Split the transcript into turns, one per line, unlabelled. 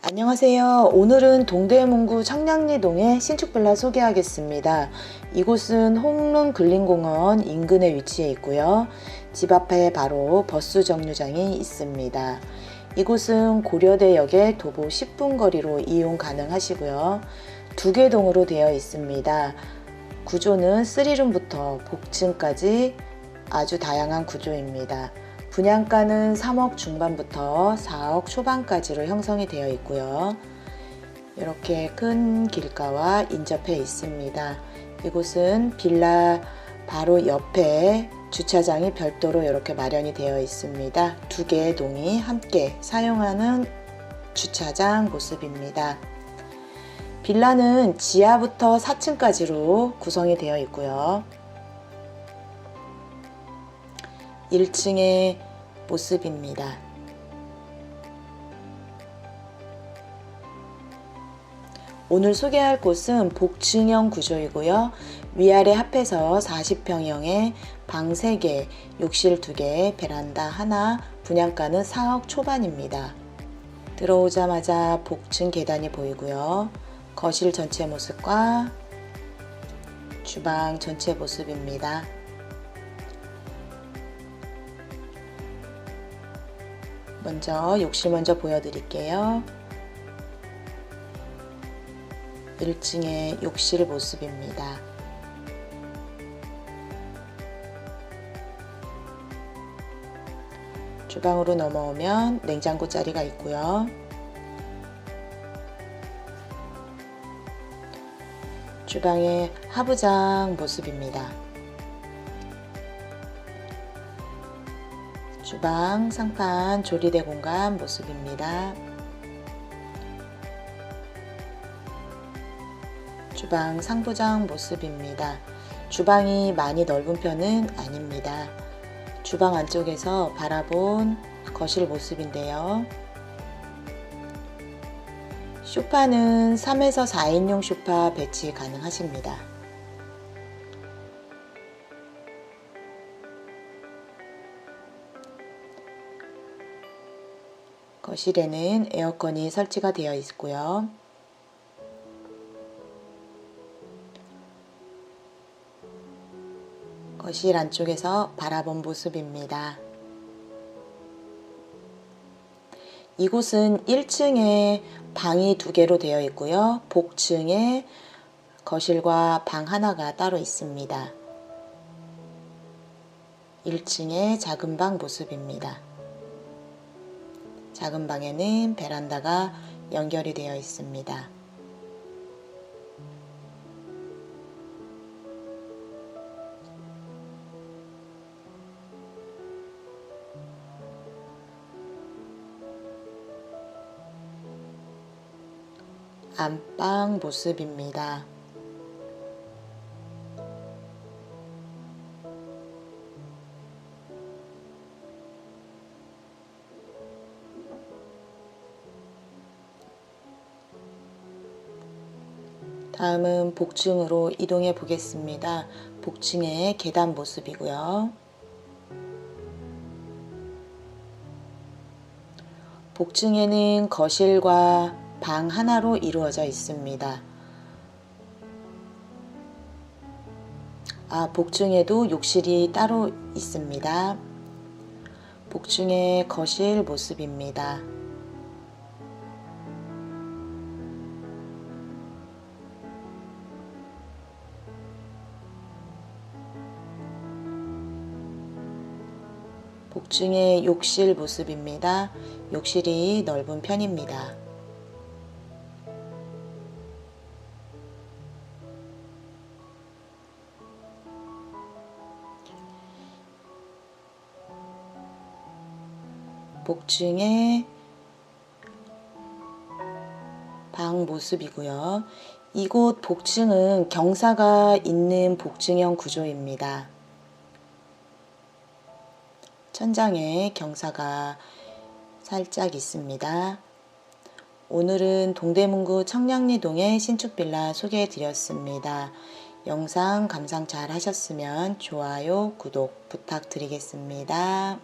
안녕하세요. 오늘은 동대문구 청량리동의 신축빌라 소개하겠습니다. 이곳은 홍릉 근린공원 인근에 위치해 있고요. 집 앞에 바로 버스 정류장이 있습니다. 이곳은 고려대역에 도보 10분 거리로 이용 가능하시고요. 두 개 동으로 되어 있습니다. 구조는 3룸부터 복층까지 아주 다양한 구조입니다. 분양가는 3억 중반부터 4억 초반까지로 형성이 되어 있고요. 이렇게 큰 길가와 인접해 있습니다. 이곳은 빌라 바로 옆에 주차장이 별도로 이렇게 마련이 되어 있습니다. 두 개의 동이 함께 사용하는 주차장 모습입니다. 빌라는 지하부터 4층까지로 구성이 되어 있고요. 1층의 모습입니다. 오늘 소개할 곳은 복층형 구조이고요. 위아래 합해서 40평형의 방 3개, 욕실 2개, 베란다 하나, 분양가는 4억 초반입니다. 들어오자마자 복층 계단이 보이고요. 거실 전체 모습과 주방 전체 모습입니다. 먼저 욕실 먼저 보여드릴게요. 1층의 욕실 모습입니다. 주방으로 넘어오면 냉장고 자리가 있고요. 주방의 하부장 모습입니다. 주방, 상판, 조리대 공간 모습입니다. 주방 상부장 모습입니다. 주방이 많이 넓은 편은 아닙니다. 주방 안쪽에서 바라본 거실 모습인데요. 쇼파는 3에서 4인용 쇼파 배치 가능하십니다. 거실에는 에어컨이 설치가 되어 있고요. 거실 안쪽에서 바라본 모습입니다. 이곳은 1층에 방이 두 개로 되어 있고요. 복층에 거실과 방 하나가 따로 있습니다. 1층의 작은 방 모습입니다. 작은 방에는 베란다가 연결이 되어 있습니다. 안방 모습입니다. 다음은 복층으로 이동해 보겠습니다. 복층의 계단 모습이고요. 복층에는 거실과 방 하나로 이루어져 있습니다. 아, 복층에도 욕실이 따로 있습니다. 복층의 거실 모습입니다. 복층의 욕실 모습입니다. 욕실이 넓은 편입니다. 복층의 방 모습이고요. 이곳 복층은 경사가 있는 복층형 구조입니다. 천장에 경사가 살짝 있습니다. 오늘은 동대문구 청량리동의 신축 빌라 소개해 드렸습니다. 영상 감상 잘 하셨으면 좋아요, 구독 부탁드리겠습니다.